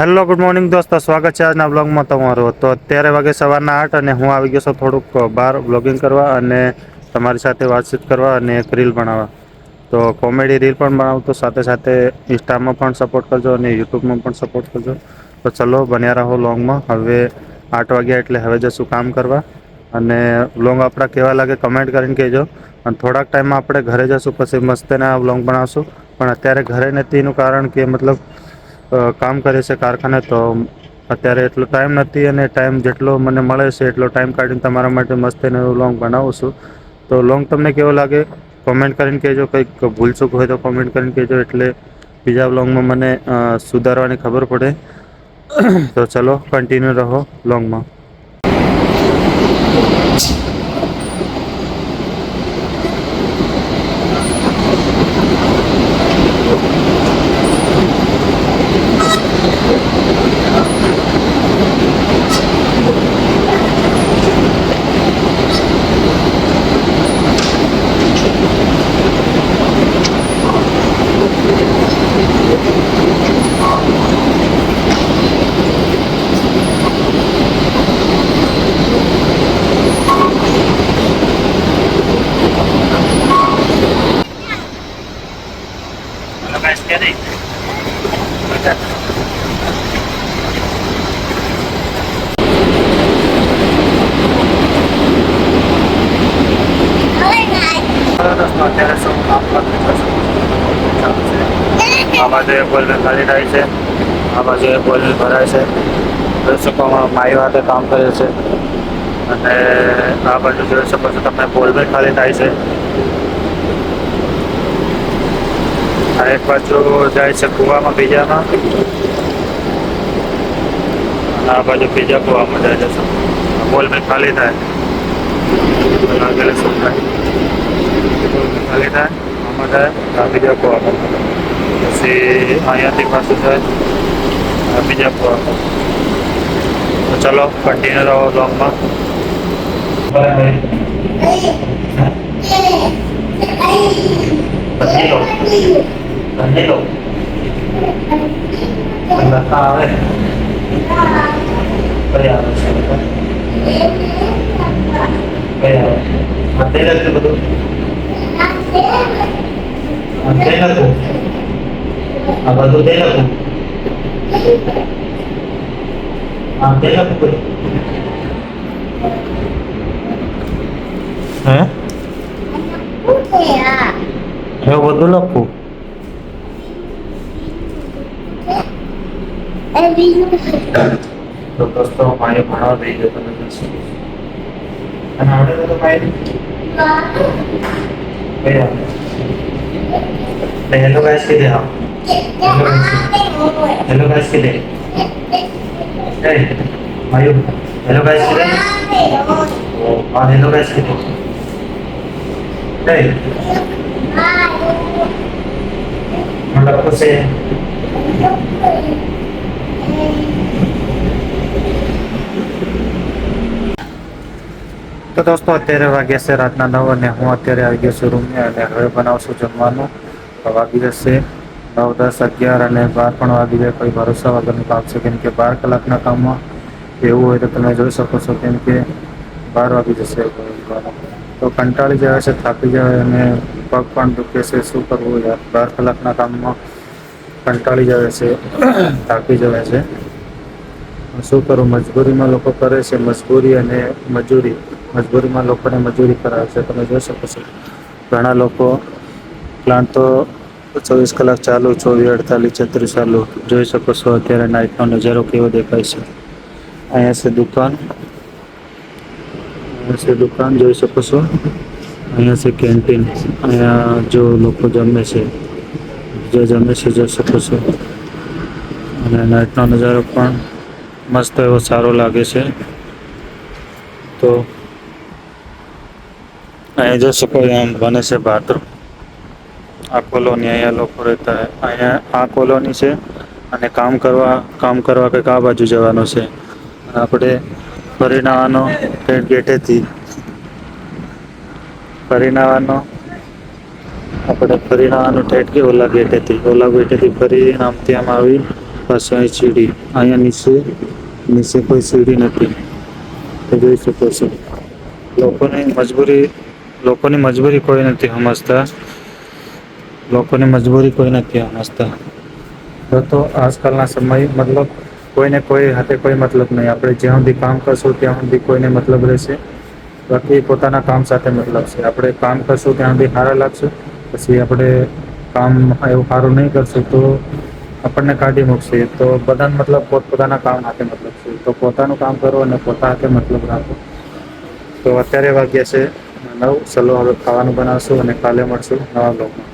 Hello, good morning દોસ્તો. સ્વાગત છે આજના બ્લોગમાં તમારું. તો અત્યારે વાગે સવારના આઠ અને હું આવી ગયો છું થોડુંક બહાર બ્લોગિંગ કરવા અને તમારી સાથે વાતચીત કરવા અને એક રીલ બનાવવા. તો કોમેડી રીલ પણ બનાવતો સાથે સાથે ઇન્સ્ટામાં પણ સપોર્ટ કરજો અને યુટ્યુબમાં પણ સપોર્ટ કરજો. તો ચલો, બન્યા રહો લોંગમાં હવે આઠ વાગ્યા એટલે હવે જશું કામ કરવા. અને લોંગ આપણા કેવા લાગે કમેન્ટ કરીને કહેજો. અને થોડાક ટાઈમમાં આપણે ઘરે જશું, પછી મસ્તના વ્લોગ બનાવશું. પણ અત્યારે ઘરે નથી એનું કારણ કે મતલબ કામ કરે છે કારખાને, તો અત્યારે એટલો ટાઈમ નથી અને ટાઈમ જેટલો મને મળે છે એટલો ટાઈમ કાઢીને તમારા માટે મસ્ત એને લોંગ બનાવું છું. તો લોંગ તમને કેવો લાગે? કોમેન્ટ કરીને કહેજો, કંઈક ભૂલચૂક હોય તો કોમેન્ટ કરીને કહેજો, એટલે બીજા લોંગમાં મને સુધારવાની ખબર પડે. તો ચલો કન્ટિન્યુ રહો લોંગમાં અત્યારે શું આ બાજુ બોલ ખાલી થાય છે આ બાજુ બોલ ભરાય છે શકો માઈ હાથે કામ કરે છે. અને આ બાજુ જોઈ શકો છો તમે બોલ ખાલી થાય છે. આ એક બાજુ જાય છે કૂવામાં બીજામાં અને આ બાજુ બીજા કૂવામાં જાય છે બોલ બી ખાલી થાય લાગેલું શું થાય ખાલી થાય આમાં જાય આ બીજા કૂવામાં પછી અહીંયાથી પાછું જાય આ બીજા કૂવામાં તો ચલો કન્ટિન્યુ રહો બ્લોગમાં Hello. Nagtatawin. Kaya ako siya ba? Kaya ako siya. Antay ito ba ito? Antay lang ito. Abadutay lang ito. Eh? Kaya. Po? તો દોસ્તો મારે ભણવા દઈ દો તમે દસ અને આવડે તો મારે કયા હેલો ગાઈસ કે દે હા હેલો ગાઈસ કે દે એ માયુ હેલો ગાઈસ કે દે હા હેલો ગાઈસ કે દે એ મતલબ કુછ તો દોસ્તો, અત્યારે વાગ્યા છે રાતના નવ અને હું અત્યારે આવી ગયો છું રૂમે અને હવે બનાવશું જમવાનું. વાગી જશે નવ, દસ, અગિયાર અને બાર પણ વાગી જાય. કોઈ ભરોસા વગરનું કામ છે, કેમ કે બાર કલાકના કામમાં એવું હોય તો તમે જોઈ શકો છો કેમ કે બાર વાગી જશે તો. કંટાળી જાય છે થાકી જાય અને પગ પણ દુખે છે. શું કરવું યાર? બાર કલાકના કામમાં કંટાળી જાય છે, થાકી જાય છે. શું કરું? મજબૂરીમાં લોકો કરે છે, મજબૂરી અને મજૂરી. મજબૂરીમાં લોકોને મજૂરી કરાવે છે. તમે જોઈ શકો છો. ઘણા લોકો પ્લાન્ટ તો ચોવીસ કલાક ચાલુ, ચોવીસ, અડતાલીસ, છત્રીસ ચાલુ. જોઈ શકો છો અત્યારે નાઇટનો નજારો કેવો દેખાય છે. અહીંયા છે દુકાન. અહીંયા છે દુકાન, જોઈ શકો છો. અહીંયા છે કેન્ટીન અહીંયા જો લોકો જમે છે. જે જમે છે શકો છો. અને નાઇટનો નજારો પણ મસ્ત એવો સારો લાગે છે. તો અહીંયા જોઈ શકો એમ બને છે બાથરૂમ. આ કોલોની અહીંયા લોકો રહેતા હોય અહીંયા આ કોલોની છે અને કામ કરવા કામ કરવા કંઈક આ બાજુ જવાનું છે. આપણે આવવાનો ગેટેથી આવવાનો આપણે ફરીને આનું ઠેઠ કે ઓલા ગેટેથી ઓલા ગેટેથી ફરી આમ આમ આવી પાછું અહીં સીડી. અહીંયા નીચે નીચે કોઈ સીડી નથી. તો જોઈ શકો છો. લોકોની મજબૂરી લોકોની મજબૂરી કોઈ નથી સમજતા. લોકોની મજબૂરી કોઈ નથી સમજતા. તો આજકાલના સમય, મતલબ કોઈને કોઈ હાથે કોઈ મતલબ નહીં. આપણે જ્યાં સુધી કામ કરશું, ત્યાં સુધી કોઈને મતલબ રહેશે. બાકી પોતાના કામ સાથે મતલબ છે. આપણે કામ કરશું, ત્યાં સુધી સારા લાગશે. પછી આપણે કામ એવું સારું નહીં કરશું તો આપણને કાઢી મૂકશે. તો બધાને મતલબ પોતપોતાના કામ હાથે મતલબ છે. તો પોતાનું કામ કરો અને પોતા હાથે મતલબ રાખો. તો અત્યારે વાગ્યા છે. નવ. ચલો, હવે ખાવાનું બનાવશું અને કાલે મળશું નવા બ્લોગમાં